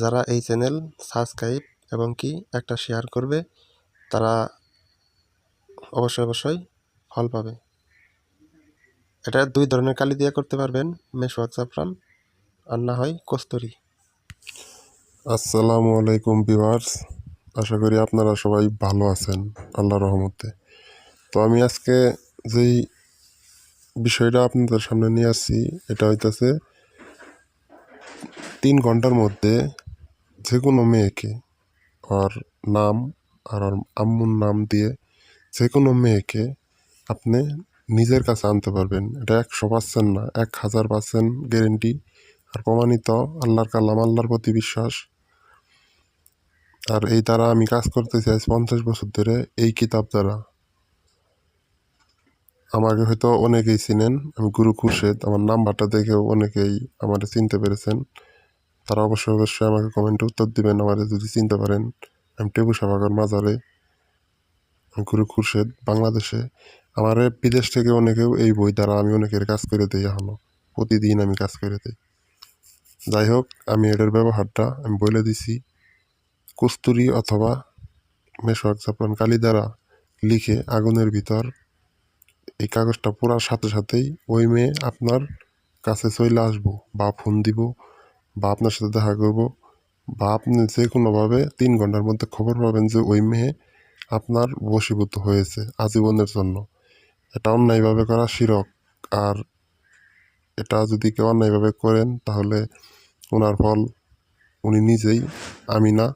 যারা এই channel subscribe এবং কি একটা শেয়ার করবে, তারা অবশ্যই অবশ্যই ফল পাবে। এটা দুই ধরনের কালি দিয়ে করতে পারবেন মেশওয়াক জাফরান আর না হয় কস্তুরি। আসসালামু আলাইকুম ভিউয়ার্স, আশা করি আপনারা সবাই ভালো আছেন আল্লাহ রহমতে। তো আমি আজকে যেই বিষয়টা আপনাদের সামনে নিয়ে আসছি, এটা হইতেছে তিন ঘণ্টার মধ্যে যে কোনো মেয়েকে আর নাম আর ওর আম্মুর নাম দিয়ে যে কোনো মেয়েকে আপনি নিজের কাছে আনতে পারবেন। এটা একশো পার্সেন্ট না, এক হাজার পার্সেন্ট গ্যারেন্টি আর প্রমাণিত আল্লাহর কালাম, আল্লাহর প্রতি বিশ্বাস। আর এই দ্বারা আমি কাজ করতে চাই পঞ্চাশ বছর ধরে এই কিতাব দ্বারা। আমাকে হয়তো অনেকেই চিনেন, আমি গুরু খুরশেদ, আমার নাম্বারটা দেখেও অনেকেই আমার চিনতে পেরেছেন। তারা অবশ্যই অবশ্যই আমাকে কমেন্টে উত্তর দিবেন, আমার যদি চিনতে পারেন। আমি টেবু সাভাগর মাজারে আমি গুরু খুরশেদ, বাংলাদেশে। আমার বিদেশ থেকে অনেকেও এই বই দ্বারা আমি অনেকের কাজ করে দিই এখনও। প্রতিদিন আমি কাজ করে দিই। যাই হোক, আমি এটার ব্যবহারটা আমি বলে দিছি। কস্তুরি অথবা মেশোয়াক জাফরান কালি দ্বারা লিখে আগুনের ভিতর এই কাগজটা পড়ার সাথে সাথেই ওই মেয়ে আপনার কাছে চলে আসব বা ফোন দিব। বা আপনার সাথে দেখা করব, বা আপনি যে কোনোভাবে তিন ঘণ্টার মধ্যে খবর পাবেন যে ওই মেয়ে আপনার বশীভূত হয়েছে আজীবনের জন্য। এটা অন্যায়ভাবে করা শিরক। আর এটা যদি কেউ অন্যায়ভাবে করেন, তাহলে ওনার ফল উনি নিজেই, আমি না।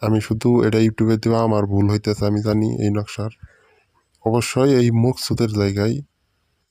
আমি শুধু এটা ইউটিউবে দেওয়া আমার ভুল হইতেছে, আমি জানি এই নকশার। অবশ্যই এই মকসুদের জায়গায়